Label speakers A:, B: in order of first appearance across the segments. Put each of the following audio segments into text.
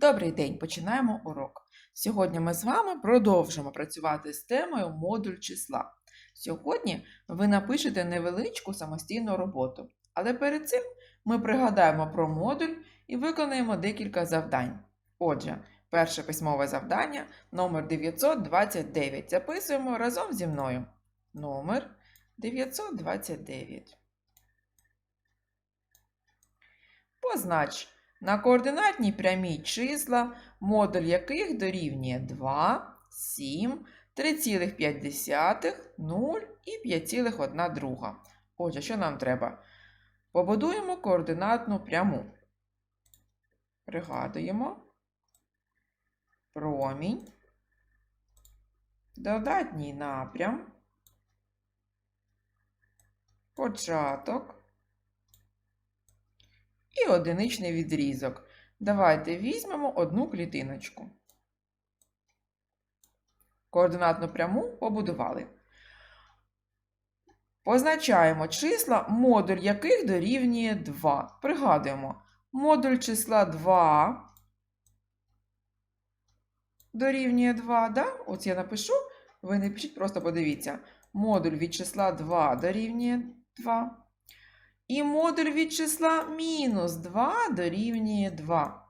A: Добрий день, починаємо урок. Сьогодні ми з вами продовжимо працювати з темою модуль числа. Сьогодні ви напишете невеличку самостійну роботу, але перед цим ми пригадаємо про модуль і виконаємо декілька завдань. Отже, перше письмове завдання номер 929. Записуємо разом зі мною. Номер 929. Познач на координатній прямій числа, модуль яких дорівнює 2, 7, 3,5, 0 і 5,1 друга. Отже, що нам треба? Побудуємо координатну пряму. Пригадуємо. Промінь. Додатній напрям. Початок і одиничний відрізок. Давайте візьмемо одну клітиночку. Координатну пряму побудували. Позначаємо числа, модуль яких дорівнює 2. Пригадуємо, модуль числа 2 дорівнює 2. Да? От я напишу, ви не пишіть, просто подивіться. Модуль від числа 2 дорівнює 2. І модуль від числа мінус 2 дорівнює 2.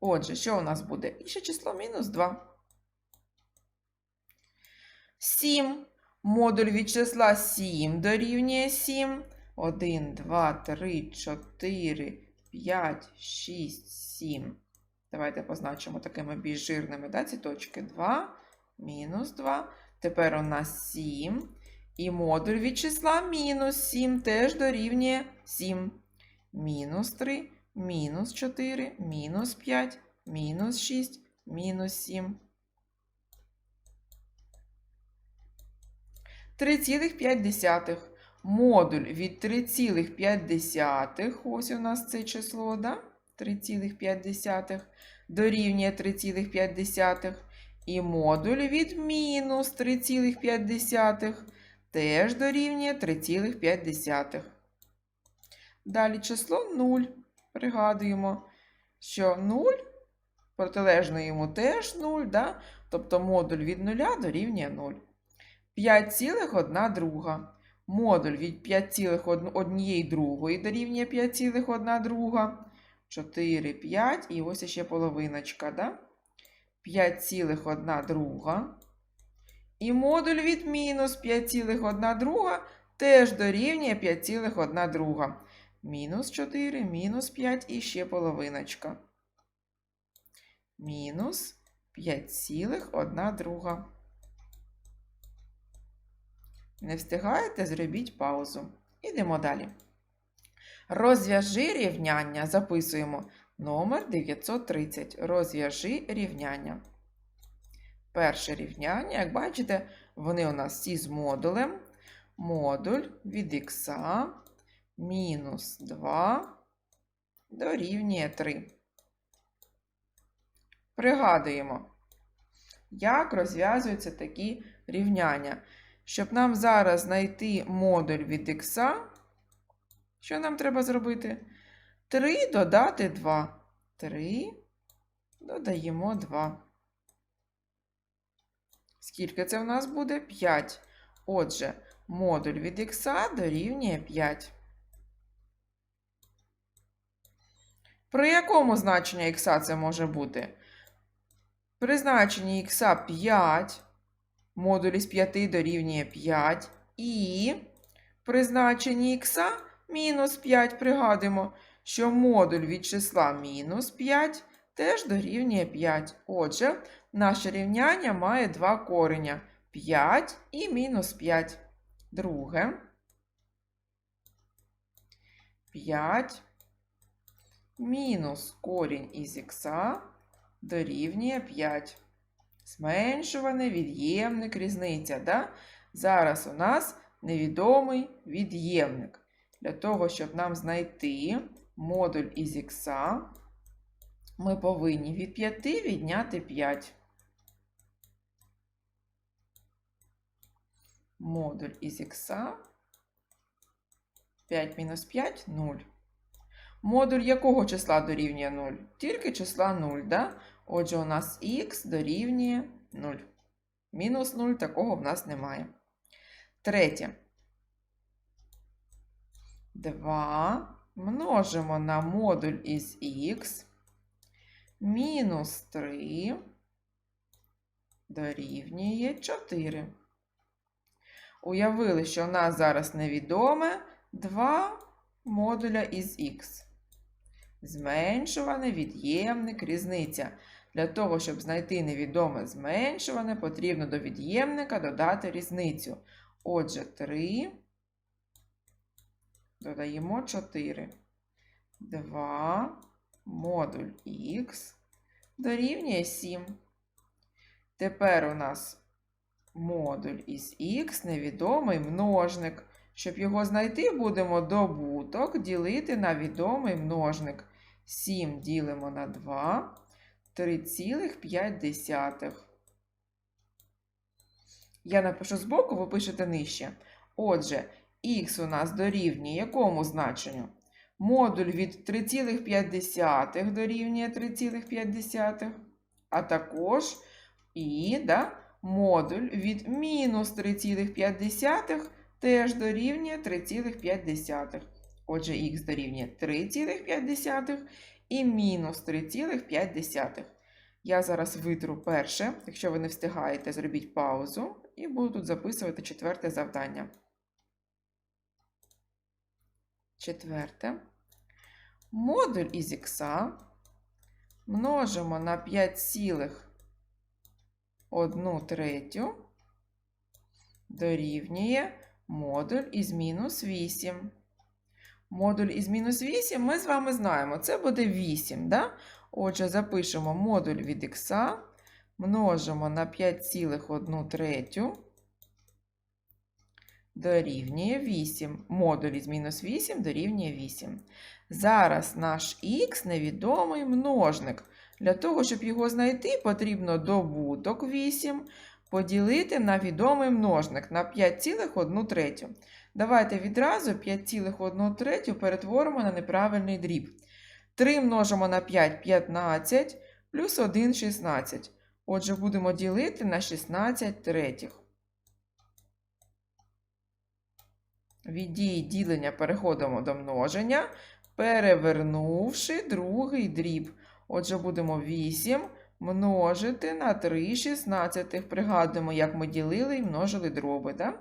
A: Отже, що у нас буде? І ще число мінус 2. 7. Модуль від числа 7 дорівнює 7. 1, 2, 3, 4, 5, 6, 7. Давайте позначимо такими більш жирними да, ці точки. 2, мінус 2. Тепер у нас 7. І модуль від числа мінус 7 теж дорівнює 7. Мінус 3, мінус 4, мінус 5, мінус 6, мінус 7. 3,5. Модуль від 3,5. Ось у нас це число, да? 3,5 дорівнює 3,5. І модуль від мінус 3,5 теж дорівнює 3,5. Далі число 0. Пригадуємо, що 0, протилежно йому теж 0, да? тобто модуль від 0 дорівнює 0. 5,1 друга. Модуль від 5,1 другої дорівнює 5,1 друга. 4, 5 і ось ще половиночка. Да? 5,1 друга. І модуль від мінус 5,1 друга теж дорівнює 5,1 друга. Мінус 4, мінус 5 і ще половиночка. Мінус 5,1 друга. Не встигаєте, зробіть паузу. Ідемо далі. Розв'яжи рівняння. Записуємо номер 930. Розв'яжи рівняння. Перше рівняння, як бачите, вони у нас всі з модулем. Модуль від х мінус 2 дорівнює 3. Пригадуємо, як розв'язуються такі рівняння. Щоб нам зараз знайти модуль від х, що нам треба зробити? 3 додати 2. 3 додаємо 2. Скільки це в нас буде? 5. Отже, модуль від х дорівнює 5. При якому значенні х це може бути? При значенні х 5, модуль із 5 дорівнює 5. І при значенні х мінус 5 пригадуємо, що модуль від числа мінус 5 теж дорівнює 5. Отже, наше рівняння має два кореня 5 і мінус 5. Друге. 5 мінус корінь із х дорівнює 5. Зменшуваний від'ємник різниця. Да? Зараз у нас невідомий від'ємник. Для того, щоб нам знайти модуль із х, ми повинні від 5 відняти 5. Модуль із х 5 мінус 5 0. Модуль якого числа дорівнює 0? Тільки числа 0, да? Отже, у нас х дорівнює 0. Мінус 0 такого в нас немає. Третє. 2 множимо на модуль із х. Мінус 3 дорівнює 4. Уявили, що у нас зараз невідоме 2 модуля із х. Зменшуване, від'ємник, різниця. Для того, щоб знайти невідоме зменшуване, потрібно до від'ємника додати різницю. Отже, 3 додаємо 4. 2 модуль х дорівнює 7. Тепер у нас модуль із х невідомий множник. Щоб його знайти, будемо добуток ділити на відомий множник. 7 ділимо на 2, 3,5. Я напишу збоку, ви пишете нижче. Отже, х у нас дорівнює якому значенню? Модуль від 3,5 дорівнює 3,5, а також і да, модуль від мінус 3,5 теж дорівнює 3,5. Отже, х дорівнює 3,5 і мінус 3,5. Я зараз витру перше. Якщо ви не встигаєте, зробіть паузу і буду тут записувати четверте завдання. Четверте. Модуль із х множимо на 5,1 третю дорівнює модуль із мінус 8. Модуль із мінус 8 ми з вами знаємо, це буде 8. Да? Отже, запишемо модуль від х, множимо на 5,1 третю дорівнює 8. Модуль із мінус 8 дорівнює 8. Зараз наш х невідомий множник. Для того, щоб його знайти, потрібно добуток 8 поділити на відомий множник на 5,1 третю. Давайте відразу 5,1 третю перетворимо на неправильний дріб. 3 множимо на 5 15, плюс 1 16. Отже, будемо ділити на 16 третіх. Від дії ділення переходимо до множення, перевернувши другий дріб. Отже, будемо 8 множити на 3 16. Пригадуємо, як ми ділили і множили дроби. Да?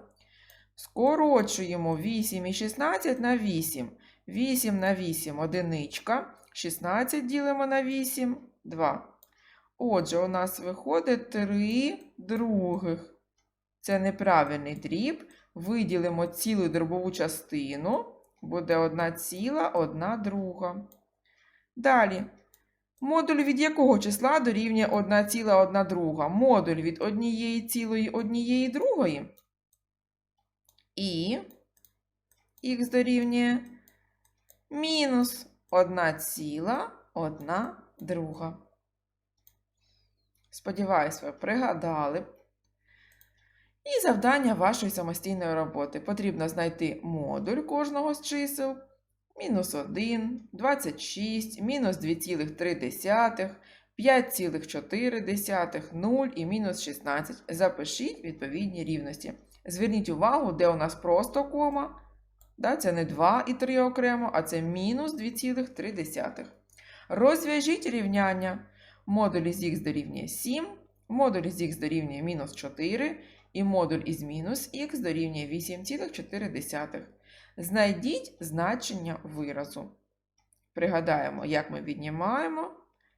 A: Скорочуємо 8 і 16 на 8. 8 на 8 одиничка. 16 ділимо на 8 2. Отже, у нас виходить 3 других. Це неправильний дріб. Виділимо цілу дробову частину. Буде 1 ціла, 1 друга. Далі. Модуль від якого числа дорівнює 1 ціла 1 друга? Модуль від однієї цілої однієї другої. І х дорівнює мінус 1 ціла 1 друга. Сподіваюсь, ви пригадали. І завдання вашої самостійної роботи. Потрібно знайти модуль кожного з чисел. Мінус 1, 26, мінус 2,3, 5,4, 0 і мінус 16. Запишіть відповідні рівності. Зверніть увагу, де у нас просто кома. Да, Це не 2 і 3 окремо, а це мінус 2,3. Розв'яжіть рівняння. Модуль із х дорівнює 7, модуль із х дорівнює мінус 4, і модуль із мінус х дорівнює 8,4. Знайдіть значення виразу. Пригадаємо, як ми віднімаємо,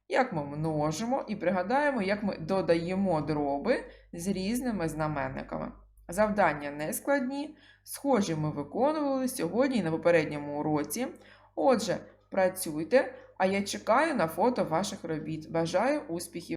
A: як ми множимо, і пригадаємо, як ми додаємо дроби з різними знаменниками. Завдання не складні, схожі ми виконували сьогодні і на попередньому уроці. Отже, працюйте, а я чекаю на фото ваших робіт. Бажаю успіхів!